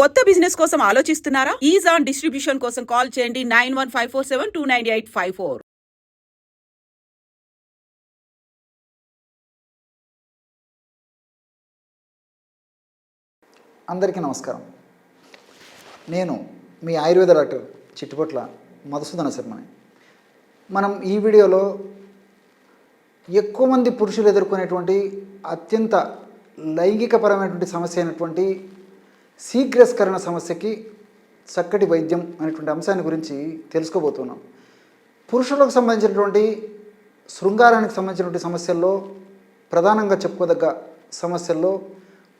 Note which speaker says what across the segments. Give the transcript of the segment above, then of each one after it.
Speaker 1: కొత్త బిజినెస్ కోసం ఆలోచిస్తున్నారా? ఈజ్ ఆన్ డిస్ట్రిబ్యూషన్ కోసం కాల్ చేయండి nine one five four seven two nine eight five four.
Speaker 2: అందరికీ నమస్కారం. నేను మీ ఆయుర్వేద డాక్టర్ చిట్టుపట్ల మధుసూదన శర్మని. మనం ఈ వీడియోలో ఎక్కువ మంది పురుషులు ఎదుర్కొనేటువంటి అత్యంత లైంగికపరమైనటువంటి సమస్య అయినటువంటి శీఘ్రస్కరణ సమస్యకి చక్కటి వైద్యం అనేటువంటి అంశాన్ని గురించి తెలుసుకోబోతున్నాం. పురుషులకు సంబంధించినటువంటి శృంగారానికి సంబంధించినటువంటి సమస్యల్లో ప్రధానంగా చెప్పుకోదగ్గ సమస్యల్లో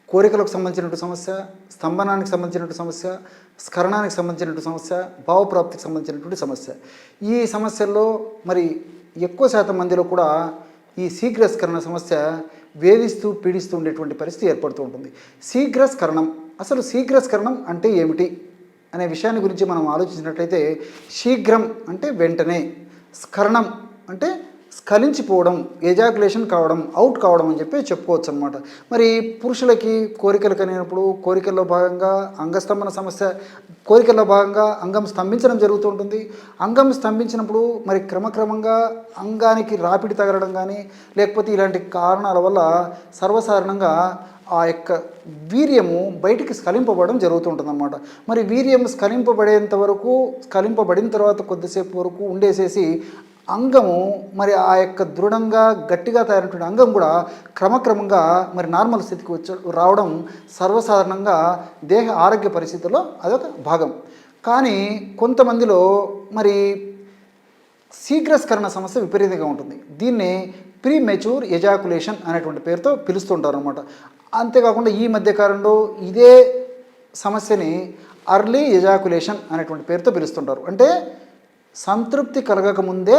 Speaker 2: కోరికలకు సంబంధించినటువంటి సమస్య స్తంభనానికి సంబంధించినటువంటి సమస్య స్కరణానికి సంబంధించినటువంటి సమస్య భావప్రాప్తికి సంబంధించినటువంటి సమస్య. ఈ సమస్యల్లో మరి ఎక్కువ శాతం మందిలో కూడా ఈ శీఘ్రస్కరణ సమస్య వేధిస్తూ పీడిస్తూ ఉండేటువంటి పరిస్థితి ఏర్పడుతూ ఉంటుంది. శీఘ్రస్కరణం అసలు శీఘ్రస్కరణం అంటే ఏమిటి అనే విషయాన్ని గురించి మనం ఆలోచించినట్లయితే శీఘ్రం అంటే వెంటనే స్కరణం అంటే స్ఖలించిపోవడం ఎజాకులేషన్ కావడం అవుట్ కావడం అని చెప్పి చెప్పుకోవచ్చు అనమాట మరి పురుషులకి కోరికలు కలిగినప్పుడు కోరికల్లో భాగంగా అంగస్తంభన సమస్య కోరికల్లో భాగంగా అంగం స్తంభించడం జరుగుతూ ఉంటుంది అంగం స్తంభించినప్పుడు మరి క్రమక్రమంగా అంగానికి రాపిడి తగలడం కానీ లేకపోతే ఇలాంటి కారణాల వల్ల సర్వసాధారణంగా ఆ యొక్క వీర్యము బయటికి స్ఖలింపబడడం జరుగుతుంటుందన్నమాట. మరి వీర్యం స్ఖలింపబడేంత వరకు స్ఖలింపబడిన తర్వాత కొద్దిసేపు వరకు ఉండేసేసి అంగము మరి ఆ యొక్క దృఢంగా గట్టిగా తయారైనటువంటి అంగం కూడా క్రమక్రమంగా మరి నార్మల్ స్థితికి వచ్చి రావడం సర్వసాధారణంగా దేహ ఆరోగ్య పరిస్థితుల్లో అదొక భాగం. కానీ కొంతమందిలో మరి శీఘ్రస్కరణ సమస్య విపరీతంగా ఉంటుంది. దీన్ని ప్రీ మెచ్యూర్ ఎజాకులేషన్ అనేటువంటి పేరుతో పిలుస్తుంటారు అనమాట అంతేకాకుండా ఈ మధ్యకాలంలో ఇదే సమస్యని అర్లీ ఎజాకులేషన్ అనేటువంటి పేరుతో పిలుస్తుంటారు. అంటే సంతృప్తి కలగకముందే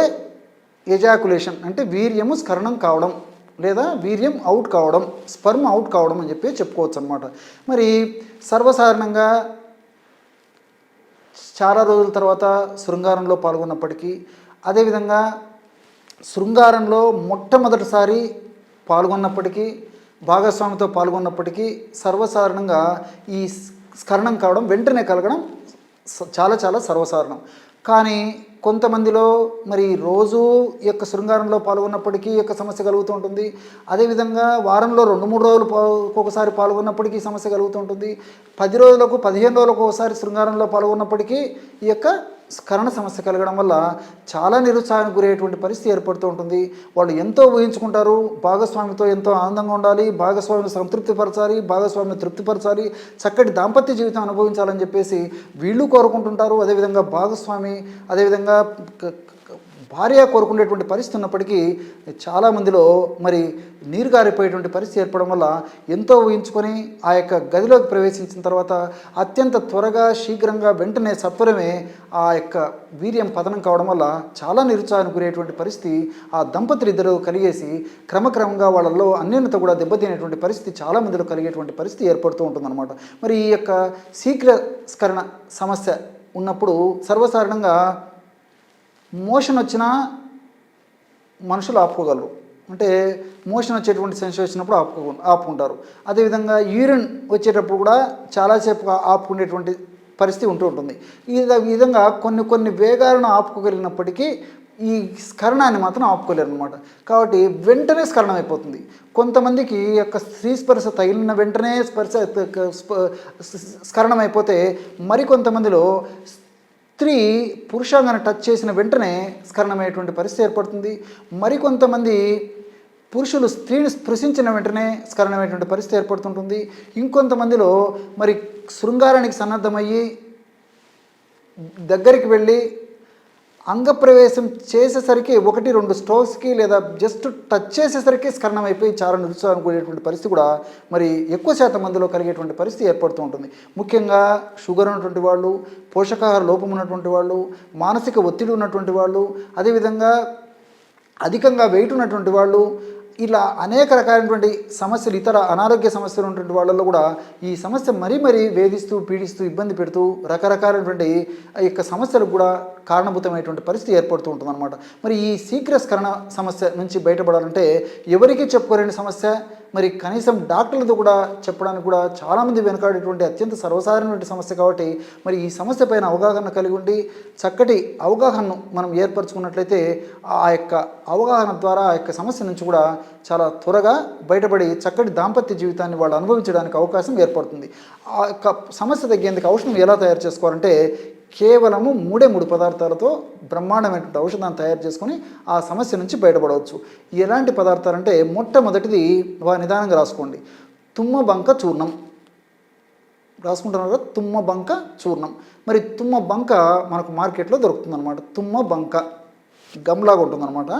Speaker 2: ఎజాకులేషన్ అంటే వీర్యము స్కరణం కావడం లేదా వీర్యం అవుట్ కావడం స్పర్మ్ అవుట్ కావడం అని చెప్పి చెప్పుకోవచ్చు అనమాట మరి సర్వసాధారణంగా చాలా రోజుల తర్వాత శృంగారంలో పాల్గొన్నప్పటికీ అదేవిధంగా శృంగారంలో మొట్టమొదటిసారి పాల్గొన్నప్పటికీ భాగస్వామితో పాల్గొన్నప్పటికీ సర్వసాధారణంగా ఈ స్కరణం కావడం వెంటనే కలగడం చాలా చాలా సర్వసాధారణం. కానీ కొంతమందిలో మరి రోజు ఈ యొక్క శృంగారంలో పాల్గొన్నప్పటికీ ఈ యొక్క సమస్య కలుగుతూ ఉంటుంది. అదేవిధంగా వారంలో రెండు మూడు రోజులు ఒక్కొక్కసారి పాల్గొన్నప్పటికీ సమస్య కలుగుతూ ఉంటుంది. పది రోజులకు పదిహేను రోజులకు ఒకసారి శృంగారంలో పాల్గొన్నప్పటికీ ఈ యొక్క స్కరణ సమస్య కలగడం వల్ల చాలా నిరుత్సాహానికి గురయ్యేటువంటి పరిస్థితి ఏర్పడుతూ ఉంటుంది. వాళ్ళు ఎంతో ఊహించుకుంటారు. భాగస్వామితో ఎంతో ఆనందంగా ఉండాలి. భాగస్వామిని సంతృప్తిపరచాలి. భాగస్వామిని తృప్తిపరచాలి. చక్కటి దాంపత్య జీవితం అనుభవించాలని చెప్పేసి వీళ్ళు కోరుకుంటుంటారు. అదేవిధంగా భాగస్వామి అదేవిధంగా భార్య కోరుకునేటువంటి పరిస్థితి ఉన్నప్పటికీ చాలామందిలో మరి నీరు గారిపోయేటువంటి పరిస్థితి ఏర్పడడం వల్ల ఎంతో ఊహించుకొని ఆ యొక్క గదిలోకి ప్రవేశించిన తర్వాత అత్యంత త్వరగా శీఘ్రంగా వెంటనే సత్వరమే ఆ యొక్క వీర్యం పతనం కావడం వల్ల చాలా నిరుత్సాహానికి గురేటువంటి పరిస్థితి ఆ దంపతులు ఇద్దరు కలిగేసి క్రమక్రమంగా వాళ్ళల్లో అన్యోన్యత కూడా దెబ్బతినేటువంటి పరిస్థితి చాలా మందిలో కలిగేటువంటి పరిస్థితి ఏర్పడుతూ ఉంటుందన్నమాట. మరి ఈ యొక్క శీఘ్రస్కరణ సమస్య ఉన్నప్పుడు సర్వసాధారణంగా మోషన్ వచ్చినా మనుషులు ఆపుకోగలరు. అంటే మోషన్ వచ్చేటువంటి సెన్సేషన్ వచ్చినప్పుడు ఆపుకో ఆపుకుంటారు. అదేవిధంగా యూరిన్ వచ్చేటప్పుడు కూడా చాలాసేపు ఆపుకునేటువంటి పరిస్థితి ఉంటూ ఉంటుంది. ఈ ఈ విధంగా కొన్ని కొన్ని వేగాలను ఆపుకోగలిగినప్పటికీ ఈ స్కరణాన్ని మాత్రం ఆపుకోలేరు అనమాట కాబట్టి వెంటనే స్కరణం అయిపోతుంది. కొంతమందికి యొక్క స్త్రీ స్పర్శ తగిలిన వెంటనే స్పర్శ స్కరణం అయిపోతే మరికొంతమందిలో స్త్రీ పురుషాంగాన్ని టచ్ చేసిన వెంటనే స్కరణమయ్యేటువంటి పరిస్థితి ఏర్పడుతుంది. మరికొంతమంది పురుషులు స్త్రీని స్పృశించిన వెంటనే స్కరణమయ్యేటువంటి పరిస్థితి ఏర్పడుతుంటుంది. ఇంకొంతమందిలో మరి శృంగారానికి సన్నద్ధమయ్యి దగ్గరికి వెళ్ళి అంగప్రవేశం చేసేసరికి ఒకటి రెండు స్టోవ్స్కి లేదా జస్ట్ టచ్ చేసేసరికి స్కరణం అయిపోయి చాలా నిరుత్సాహం పరిస్థితి కూడా మరి ఎక్కువ శాతం మందిలో కలిగేటువంటి పరిస్థితి ఏర్పడుతూ ఉంటుంది. ముఖ్యంగా షుగర్ ఉన్నటువంటి వాళ్ళు పోషకాహార లోపం ఉన్నటువంటి వాళ్ళు మానసిక ఒత్తిడి ఉన్నటువంటి వాళ్ళు అదేవిధంగా అధికంగా వెయిట్ ఉన్నటువంటి వాళ్ళు ఇలా అనేక రకాలైనటువంటి సమస్యలు ఇతర అనారోగ్య సమస్యలు ఉన్నటువంటి వాళ్ళలో కూడా ఈ సమస్య మరీ మరీ వేధిస్తూ పీడిస్తూ ఇబ్బంది పెడుతూ రకరకాలైనటువంటి ఆ యొక్క సమస్యలకు కూడా కారణభూతమైనటువంటి పరిస్థితి ఏర్పడుతూ ఉంటుందన్నమాట. మరి ఈ శీఘ్రస్కరణ సమస్య నుంచి బయటపడాలంటే ఎవరికీ చెప్పుకోలేని సమస్య మరి కనీసం డాక్టర్లతో కూడా చెప్పడానికి కూడా చాలామంది వెనుకాడేటువంటి అత్యంత సర్వసాధారణమైన సమస్య కాబట్టి మరి ఈ సమస్య పైన అవగాహన కలిగి ఉండి చక్కటి అవగాహనను మనం ఏర్పరచుకున్నట్లయితే ఆ యొక్క అవగాహన ద్వారా ఆ యొక్క సమస్య నుంచి కూడా చాలా త్వరగా బయటపడి చక్కటి దాంపత్య జీవితాన్ని వాళ్ళు అనుభవించడానికి అవకాశం ఏర్పడుతుంది. ఆ యొక్క సమస్య తగ్గేందుకు ఔషధం ఎలా తయారు చేసుకోవాలంటే కేవలము మూడే మూడు పదార్థాలతో బ్రహ్మాండమైనటువంటి ఔషధాన్ని తయారు చేసుకొని ఆ సమస్య నుంచి బయటపడవచ్చు. ఎలాంటి పదార్థాలు అంటే మొట్టమొదటిది వారి నిదానంగా రాసుకోండి. తుమ్మ బంక చూర్ణం. రాసుకుంటున్నారు తుమ్మ బంక చూర్ణం. మరి తుమ్మ బంక మనకు మార్కెట్లో దొరుకుతుంది అనమాట తుమ్మ బంక. గమ్లాగా ఉంటుందన్నమాట.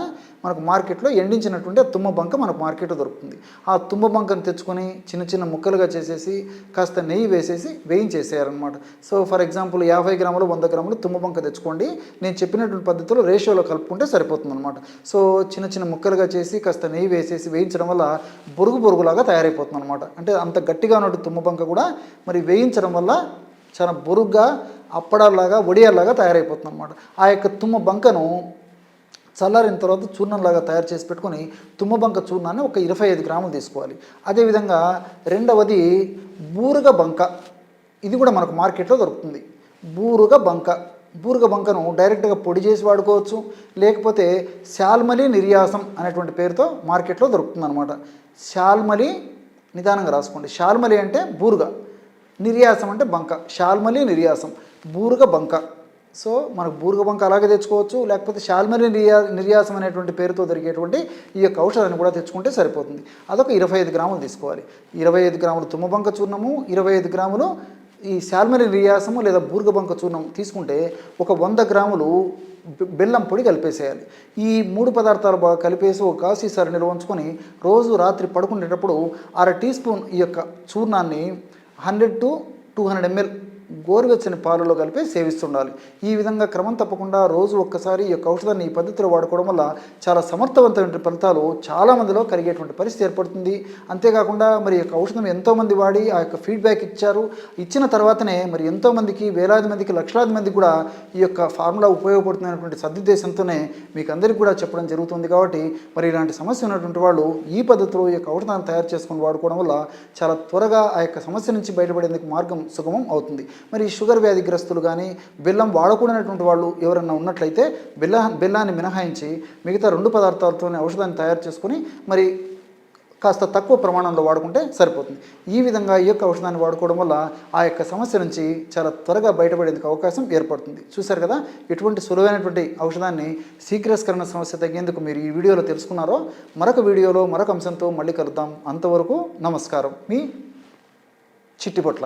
Speaker 2: మనకు మార్కెట్లో ఎండించినటువంటి ఆ తుమ్మ బంక మనకు మార్కెట్లో దొరుకుతుంది. ఆ తుమ్మ బంకను తెచ్చుకొని చిన్న చిన్న ముక్కలుగా చేసేసి కాస్త నెయ్యి వేసేసి వేయించేసేయాలన్నమాట. సో ఫర్ ఎగ్జాంపుల్ యాభై గ్రాములు వంద గ్రాములు తుమ్మ బంక తెచ్చుకోండి. నేను చెప్పినటువంటి పద్ధతిలో రేషియోలో కలుపుకుంటే సరిపోతుంది అనమాట సో చిన్న చిన్న ముక్కలుగా చేసి కాస్త నెయ్యి వేసేసి వేయించడం వల్ల బొరుగు బొరుగులాగా తయారైపోతుంది అనమాట అంటే అంత గట్టిగా ఉన్నటువంటి తుమ్మ బంక కూడా మరి వేయించడం వల్ల చాలా బొరుగ్గా అప్పడాలాగా వడియాలాగా తయారైపోతుంది అనమాట ఆ యొక్క తుమ్మ బంకను చల్లారిన తర్వాత చూర్ణంలాగా తయారు చేసి పెట్టుకొని తుమ్మబంక చూర్ణాన్ని ఒక ఇరవై ఐదు గ్రాములు తీసుకోవాలి. అదేవిధంగా రెండవది బూరుగ బంక. ఇది కూడా మనకు మార్కెట్లో దొరుకుతుంది. బూరుగ బంక. బూరుగ బంకను డైరెక్ట్గా పొడి చేసి వాడుకోవచ్చు. లేకపోతే శాల్మలి నిర్యాసం అనేటువంటి పేరుతో మార్కెట్లో దొరుకుతుంది అనమాట శాల్మలి నిదానంగా రాసుకోండి. శాల్మలి అంటే బూరుగ. నిర్యాసం అంటే బంక. శాల్మలి నిర్యాసం. బూరుగ బంక. సో మనకు బూరుగబంక అలాగే తెచ్చుకోవచ్చు లేకపోతే షాల్మరి నిర్యా నిర్యాసం అనేటువంటి పేరుతో దొరికేటువంటి ఈ యొక్క ఔషధాన్ని కూడా తెచ్చుకుంటే సరిపోతుంది. అదొక ఇరవై ఐదు గ్రాములు తీసుకోవాలి. ఇరవై ఐదు గ్రాములు తుమ్మబంక చూర్ణము ఇరవై ఐదు గ్రాములు ఈ శాల్మరి నిర్యాసము లేదా బూర్గబంక చూర్ణం తీసుకుంటే ఒక వంద గ్రాములు బెల్లం పొడి కలిపేసేయాలి. ఈ మూడు పదార్థాలు బాగా కలిపేసి ఒక కాసీసారి నిల్వ ఉంచుకొని రోజు రాత్రి పడుకునేటప్పుడు అర టీ స్పూన్ ఈ యొక్క చూర్ణాన్ని hundred to two hundred ML గోరువెచ్చని పాలలో కలిపి సేవిస్తుండాలి. ఈ విధంగా క్రమం తప్పకుండా రోజు ఒక్కసారి ఈ యొక్క ఔషధాన్ని ఈ పద్ధతిలో వాడుకోవడం వల్ల చాలా సమర్థవంతమైన ఫలితాలు చాలా మందిలో కలిగేటువంటి పరిస్థితి ఏర్పడుతుంది. అంతేకాకుండా మరి యొక్క ఔషధం ఎంతోమంది వాడి ఆ యొక్క ఫీడ్బ్యాక్ ఇచ్చారు. ఇచ్చిన తర్వాతనే మరి ఎంతోమందికి వేలాది మందికి లక్షలాది మందికి కూడా ఈ యొక్క ఫార్ములా ఉపయోగపడుతున్నటువంటి సదుద్దేశంతోనే మీకు అందరికీ కూడా చెప్పడం జరుగుతుంది కాబట్టి మరి ఇలాంటి సమస్య ఉన్నటువంటి వాళ్ళు ఈ పద్ధతిలో ఈ యొక్క ఔషధాన్ని తయారు చేసుకొని వాడుకోవడం వల్ల చాలా త్వరగా ఆ యొక్క సమస్య నుంచి బయటపడేందుకు మార్గం సుగమం అవుతుంది. మరి షుగర్ వ్యాధిగ్రస్తులు కానీ బెల్లం వాడకూడనటువంటి వాళ్ళు ఎవరన్నా ఉన్నట్లయితే బెల్ల బెల్లాన్ని మినహాయించి మిగతా రెండు పదార్థాలతోనే ఔషధాన్ని తయారు చేసుకొని మరి కాస్త తక్కువ ప్రమాణంలో వాడుకుంటే సరిపోతుంది. ఈ విధంగా ఈ యొక్క ఔషధాన్ని వాడుకోవడం వల్ల ఆ యొక్క సమస్య నుంచి చాలా త్వరగా బయటపడేందుకు అవకాశం ఏర్పడుతుంది. చూశారు కదా ఎటువంటి సులువైనటువంటి ఔషధాన్ని శీఘ్రస్కరణ సమస్య తగ్గేందుకు మీరు ఈ వీడియోలో తెలుసుకున్నారో మరొక వీడియోలో మరొక అంశంతో మళ్ళీ కలుద్దాం. అంతవరకు నమస్కారం. మీ Chittipotla.